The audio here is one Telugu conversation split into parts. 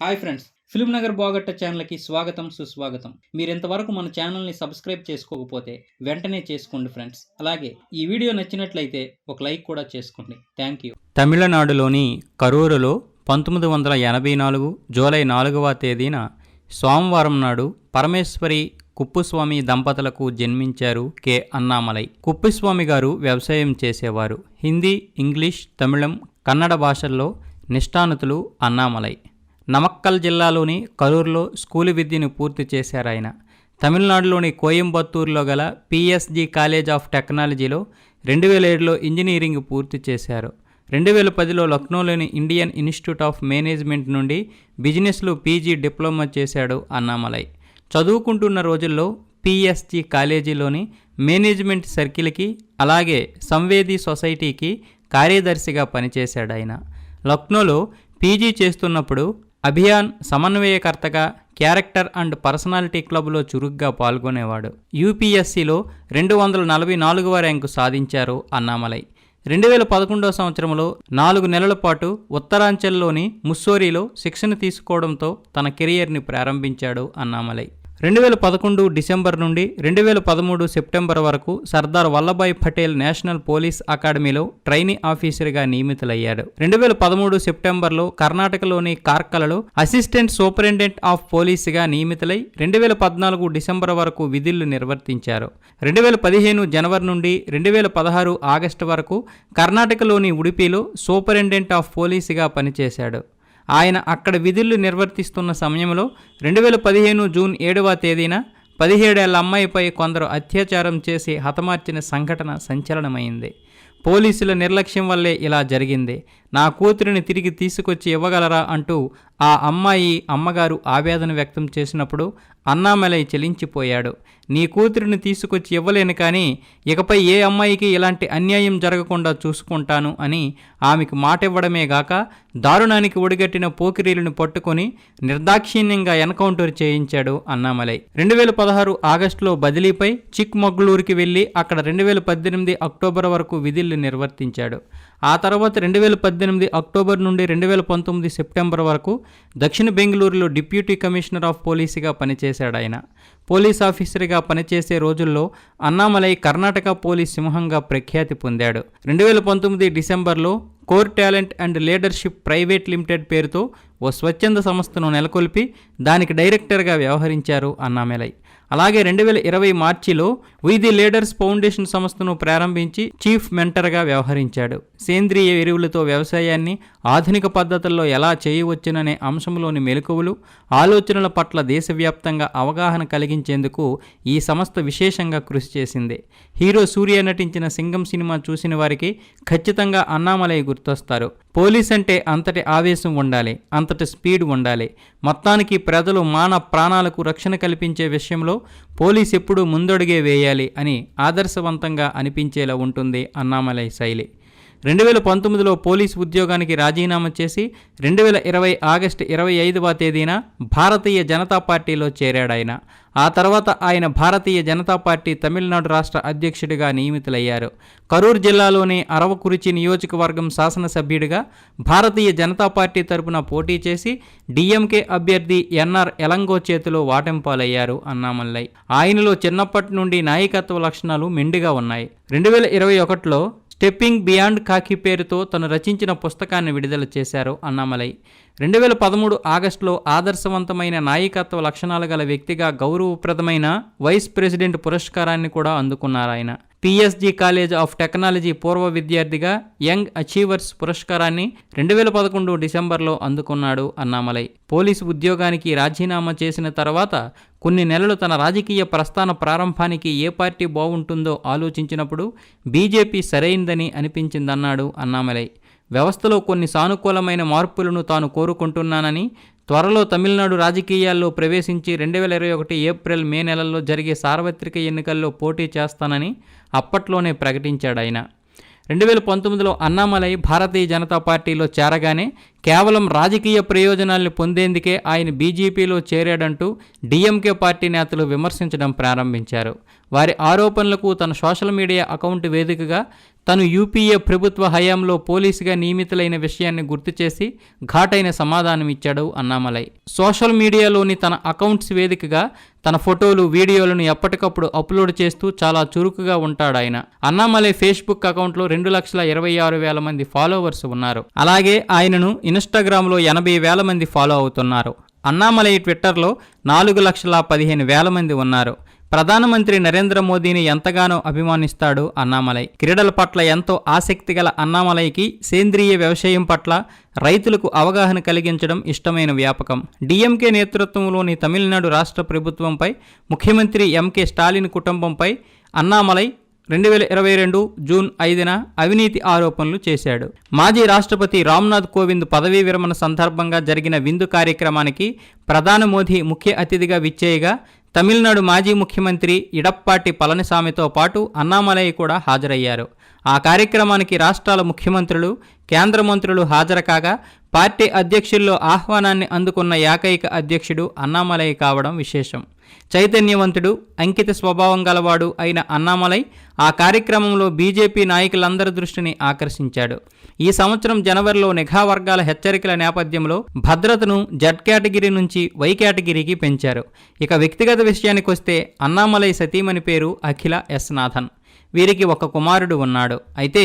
హాయ్ ఫ్రెండ్స్ ఫిల్మ్ నగర్ బాగట్ట ఛానల్కి స్వాగతం సుస్వాగతం. మీరు ఇంతవరకు మన ఛానల్ని సబ్స్క్రైబ్ చేసుకోకపోతే వెంటనే చేసుకోండి ఫ్రెండ్స్. అలాగే ఈ వీడియో నచ్చినట్లయితే ఒక లైక్ కూడా చేసుకోండి. Thank you. తమిళనాడులోని కరూరులో పంతొమ్మిది వందల ఎనభై నాలుగు జూలై నాలుగవ తేదీన సోమవారం నాడు పరమేశ్వరి కుప్పుస్వామి దంపతులకు జన్మించారు కె. అన్నామలై. కుప్పుస్వామి గారు వ్యవసాయం చేసేవారు. హిందీ ఇంగ్లీష్ తమిళం కన్నడ భాషల్లో నిష్ఠానుతులు అన్నామలై. నమక్కల్ జిల్లాలోని కరూర్లో స్కూలు విద్యను పూర్తి చేశారు ఆయన. తమిళనాడులోని కోయంబత్తూరులో గల పిఎస్జి కాలేజ్ ఆఫ్ టెక్నాలజీలో రెండు వేల ఏడులో ఇంజనీరింగ్ పూర్తి చేశారు. రెండు వేల పదిలో లక్నోలోని ఇండియన్ ఇన్స్టిట్యూట్ ఆఫ్ మేనేజ్మెంట్ నుండి బిజినెస్లో పీజీ డిప్లొమా చేశాడు అన్నామలై. చదువుకుంటున్న రోజుల్లో పిఎస్జి కాలేజీలోని మేనేజ్మెంట్ సర్కిల్కి అలాగే సంవేది సొసైటీకి కార్యదర్శిగా పనిచేశాడు ఆయన. లక్నోలో పీజీ చేస్తున్నప్పుడు అభియాన్ సమన్వయకర్తగా క్యారెక్టర్ అండ్ పర్సనాలిటీ క్లబ్లో చురుగ్గా పాల్గొనేవాడు. యూపీఎస్సీలో రెండు వందల నలభై నాలుగవ ర్యాంకు సాధించారు అన్నామలై. రెండు వేల పదకొండవ సంవత్సరంలో నాలుగు నెలల పాటు ఉత్తరాంచల్లోని ముస్సోరీలో శిక్షణ తీసుకోవడంతో తన కెరియర్ని ప్రారంభించాడు అన్నామలై. రెండు వేల పదకొండు డిసెంబర్ నుండి రెండు వేల పదమూడు సెప్టెంబర్ వరకు సర్దార్ వల్లభాయ్ పటేల్ నేషనల్ పోలీస్ అకాడమీలో ట్రైనీ ఆఫీసర్గా నియమితులయ్యాడు. రెండు వేల పదమూడు సెప్టెంబర్లో కర్ణాటకలోని కార్కలలో అసిస్టెంట్ సూపరింటెండెంట్ ఆఫ్ పోలీసుగా నియమితులై రెండు వేల పద్నాలుగు డిసెంబర్ వరకు విధులు నిర్వర్తించారు. రెండు వేల పదిహేను జనవరి నుండి రెండు వేల పదహారు ఆగస్టు వరకు కర్ణాటకలోని ఉడిపిలో సూపరింటెండెంట్ ఆఫ్ పోలీసుగా పనిచేశాడు. ఆయన అక్కడ విధులు నిర్వర్తిస్తున్న సమయంలో రెండు వేల పదిహేను జూన్ ఏడవ తేదీన పదిహేడేళ్ళ అమ్మాయిపై కొందరు అత్యాచారం చేసి హతమార్చిన సంఘటన సంచలనమైంది. పోలీసుల నిర్లక్ష్యం వల్లే ఇలా జరిగింది. నా కూతురిని తిరిగి తీసుకొచ్చి ఇవ్వగలరా అంటూ ఆ అమ్మాయి అమ్మగారు ఆవేదన వ్యక్తం చేసినప్పుడు అన్నామలై చెలించిపోయాడు. నీ కూతురిని తీసుకొచ్చి ఇవ్వలేను కానీ ఇకపై ఏ అమ్మాయికి ఇలాంటి అన్యాయం జరగకుండా చూసుకుంటాను అని ఆమెకు మాట ఇవ్వడమే గాక దారుణానికి ఒడిగట్టిన పోకిరీలను పట్టుకొని నిర్దాక్షిణ్యంగా ఎన్కౌంటర్ చేయించాడు అన్నామలై. రెండు వేల పదహారు ఆగస్టులో బదిలీపై చిక్మగ్లూరుకి వెళ్ళి అక్కడ రెండు వేల పద్దెనిమిది అక్టోబర్ వరకు విధులు నిర్వర్తించాడు. ఆ తర్వాత రెండు వేల పద్దెనిమిది అక్టోబర్ నుండి రెండు వేల పంతొమ్మిది సెప్టెంబర్ వరకు దక్షిణ బెంగళూరులో డిప్యూటీ కమిషనర్ ఆఫ్ పోలీసుగా పనిచేశాడు ఆయన. పోలీస్ ఆఫీసర్గా పనిచేసే రోజుల్లో అన్నామలై కర్ణాటక పోలీస్ సింహంగా ప్రఖ్యాతి పొందాడు. రెండు వేల పంతొమ్మిది డిసెంబర్లో core talent and leadership private limited పేరుతో ఓ స్వచ్ఛంద సంస్థను నెలకొల్పి దానికి డైరెక్టర్గా వ్యవహరించారు అన్నామలై. అలాగే రెండు వేల ఇరవై మార్చిలో వి ది లీడర్స్ ఫౌండేషన్ సంస్థను ప్రారంభించి చీఫ్ మెంటర్గా వ్యవహరించాడు. సేంద్రియ ఎరువులతో వ్యవసాయాన్ని ఆధునిక పద్ధతుల్లో ఎలా చేయవచ్చుననే అంశంలోని మెలకువలు ఆలోచనల పట్ల దేశవ్యాప్తంగా అవగాహన కలిగించేందుకు ఈ సంస్థ విశేషంగా కృషి చేసింది. హీరో సూర్య నటించిన సింగం సినిమా చూసిన వారికి ఖచ్చితంగా అన్నామలై గుర్తొస్తారు. పోలీస్ అంటే అంతటి ఆవేశం ఉండాలి అంతటి స్పీడ్ ఉండాలి. మొత్తానికి ప్రజలు మాన ప్రాణాలకు రక్షణ కల్పించే విషయంలో పోలీస్ ఎప్పుడూ ముందడుగే వేయాలి అని ఆదర్శవంతంగా అనిపించేలా ఉంటుంది అన్నామలై శైలి. రెండు వేల పంతొమ్మిదిలో పోలీస్ ఉద్యోగానికి రాజీనామా చేసి రెండు వేల ఇరవై ఆగస్టు ఇరవై ఐదవ తేదీన భారతీయ జనతా పార్టీలో చేరాడు ఆయన ఆ తర్వాత ఆయన భారతీయ జనతా పార్టీ తమిళనాడు రాష్ట్ర అధ్యక్షుడిగా నియమితులయ్యారు. కరూరు జిల్లాలోని అరవకురిచి నియోజకవర్గం శాసనసభ్యుడిగా భారతీయ జనతా పార్టీ తరపున పోటీ చేసి డిఎంకే అభ్యర్థి ఎన్ఆర్ ఎలంగో చేతిలో వాటెంపాలయ్యారు అన్నామల్లై. ఆయనలో చిన్నప్పటి నుండి నాయకత్వ లక్షణాలు మెండుగా ఉన్నాయి. రెండు వేల ఇరవై ఒకటిలో స్టెప్పింగ్ బియాండ్ కాకి పేరుతో తను రచించిన పుస్తకాన్ని విడుదల చేశారు అన్నామలై. రెండు వేల పదమూడు ఆగస్టులో ఆదర్శవంతమైన నాయకత్వ లక్షణాలు గల వ్యక్తిగా గౌరవప్రదమైన వైస్ ప్రెసిడెంట్ పురస్కారాన్ని కూడా అందుకున్నారు ఆయన పిఎస్జి కాలేజ్ ఆఫ్ టెక్నాలజీ పూర్వ విద్యార్థిగా యంగ్ అచీవర్స్ పురస్కారాన్ని రెండు వేల పదకొండు డిసెంబర్లో అందుకున్నాడు అన్నామలై. పోలీసు ఉద్యోగానికి రాజీనామా చేసిన తర్వాత కొన్ని నెలలు తన రాజకీయ ప్రస్థాన ప్రారంభానికి ఏ పార్టీ బాగుంటుందో ఆలోచించినప్పుడు బీజేపీ సరైందని అనిపించిందన్నాడు అన్నామలై. వ్యవస్థలో కొన్ని సానుకూలమైన మార్పులను తాను కోరుకుంటున్నానని త్వరలో తమిళనాడు రాజకీయాల్లో ప్రవేశించి రెండు వేల ఇరవై ఒకటి ఏప్రిల్ మే నెలల్లో జరిగే సార్వత్రిక ఎన్నికల్లో పోటీ చేస్తానని అప్పట్లోనే ప్రకటించాడు ఆయన. రెండు వేల పంతొమ్మిదిలో అన్నామలై భారతీయ జనతా పార్టీలో చేరగానే కేవలం రాజకీయ ప్రయోజనాల్ని పొందేందుకే ఆయన బీజేపీలో చేరాడంటూ డీఎంకే పార్టీ నేతలు విమర్శించడం ప్రారంభించారు. వారి ఆరోపణలకు తన సోషల్ మీడియా అకౌంట్ వేదికగా తను యూపీఏ ప్రభుత్వ హయాంలో పోలీసుగా నియమితులైన విషయాన్ని గుర్తు చేసి ఘాటైన సమాధానం ఇచ్చాడు అన్నామలై. సోషల్ మీడియాలోని తన అకౌంట్స్ వేదికగా తన ఫోటోలు వీడియోలను ఎప్పటికప్పుడు అప్లోడ్ చేస్తూ చాలా చురుకుగా ఉంటాడు ఆయన. అన్నామలై ఫేస్బుక్ అకౌంట్లో రెండు లక్షల ఇరవై ఆరు వేల మంది ఫాలోవర్స్ ఉన్నారు. అలాగే ఆయనను ఇన్స్టాగ్రామ్లో ఎనభై వేల మంది ఫాలో అవుతున్నారు. అన్నామలై ట్విట్టర్లో నాలుగు లక్షల పదిహేను వేల మంది ఉన్నారు. ప్రధానమంత్రి నరేంద్ర మోదీని ఎంతగానో అభిమానిస్తాడు అన్నామలై. క్రీడల పట్ల ఎంతో ఆసక్తి గల అన్నామలైకి సేంద్రియ వ్యవసాయం పట్ల రైతులకు అవగాహన కలిగించడం ఇష్టమైన వ్యాపకం. డిఎంకే నేతృత్వంలోని తమిళనాడు రాష్ట్ర ప్రభుత్వంపై ముఖ్యమంత్రి ఎంకే స్టాలిన్ కుటుంబంపై అన్నామలై రెండు వేల ఇరవై రెండు జూన్ ఐదున అవినీతి ఆరోపణలు చేశాడు. మాజీ రాష్ట్రపతి రామ్నాథ్ కోవింద్ పదవీ విరమణ సందర్భంగా జరిగిన విందు కార్యక్రమానికి ప్రధాని మోదీ ముఖ్య అతిథిగా విచ్చేయగా తమిళనాడు మాజీ ముఖ్యమంత్రి ఇడప్పాటి పళనిసామితో పాటు అన్నామలై కూడా హాజరయ్యారు. ఆ కార్యక్రమానికి రాష్ట్రాల ముఖ్యమంత్రులు కేంద్ర మంత్రులు హాజరు కాగా పార్టీ అధ్యక్షుల్లో ఆహ్వానాన్ని అందుకున్న ఏకైక అధ్యక్షుడు అన్నామలై కావడం విశేషం. చైతన్యవంతుడు అంకిత స్వభావం గలవాడు అయిన అన్నామలై ఆ కార్యక్రమంలో బీజేపీ నాయకులందరి దృష్టిని ఆకర్షించాడు. ఈ సంవత్సరం జనవరిలో నిఘా వర్గాల హెచ్చరికల నేపథ్యంలో భద్రతను జడ్ కేటగిరీ నుంచి వై కేటగిరీకి పెంచారు. ఇక వ్యక్తిగత విషయానికొస్తే అన్నామలై సతీమణి పేరు అఖిల ఎస్ నాథన్. వీరికి ఒక కుమారుడు ఉన్నాడు. అయితే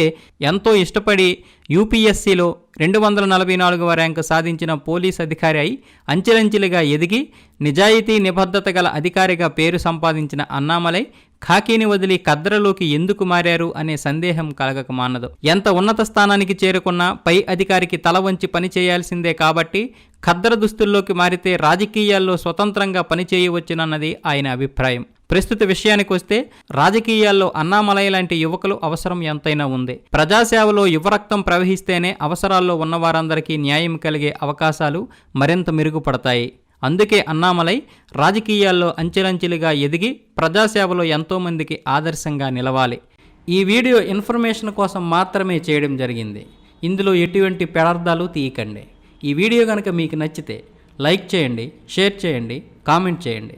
ఎంతో ఇష్టపడి యూపీఎస్సీలో రెండు వందల నలభై నాలుగవ ర్యాంకు సాధించిన పోలీస్ అధికారి అయి అంచెలంచెలుగా ఎదిగి నిజాయితీ నిబద్ధత గల అధికారిగా పేరు సంపాదించిన అన్నామలై ఖాకీని వదిలి కద్రలోకి ఎందుకు మారారు అనే సందేహం కలగక మానదు. ఎంత ఉన్నత స్థానానికి చేరుకున్నా పై అధికారికి తల వంచి పని చేయాల్సిందే కాబట్టి ఖద్దర దుస్తుల్లోకి మారితే రాజకీయాల్లో స్వతంత్రంగా పనిచేయవచ్చునన్నది ఆయన అభిప్రాయం. ప్రస్తుత విషయానికి వస్తే రాజకీయాల్లో అన్నామలై లాంటి యువకులు అవసరం ఎంతైనా ఉంది. ప్రజాసేవలో యువరక్తం ప్రవహిస్తేనే అవసరాల్లో ఉన్నవారందరికీ న్యాయం కలిగే అవకాశాలు మరింత మెరుగుపడతాయి. అందుకే అన్నామలై రాజకీయాల్లో అంచెలంచెలుగా ఎదిగి ప్రజాసేవలో ఎంతోమందికి ఆదర్శంగా నిలవాలి. ఈ వీడియో ఇన్ఫర్మేషన్ కోసం మాత్రమే చేయడం జరిగింది. ఇందులో ఎటువంటి పెడార్థాలు తీయకండి. ఈ వీడియో కనుక మీకు నచ్చితే లైక్ చేయండి షేర్ చేయండి కామెంట్ చేయండి.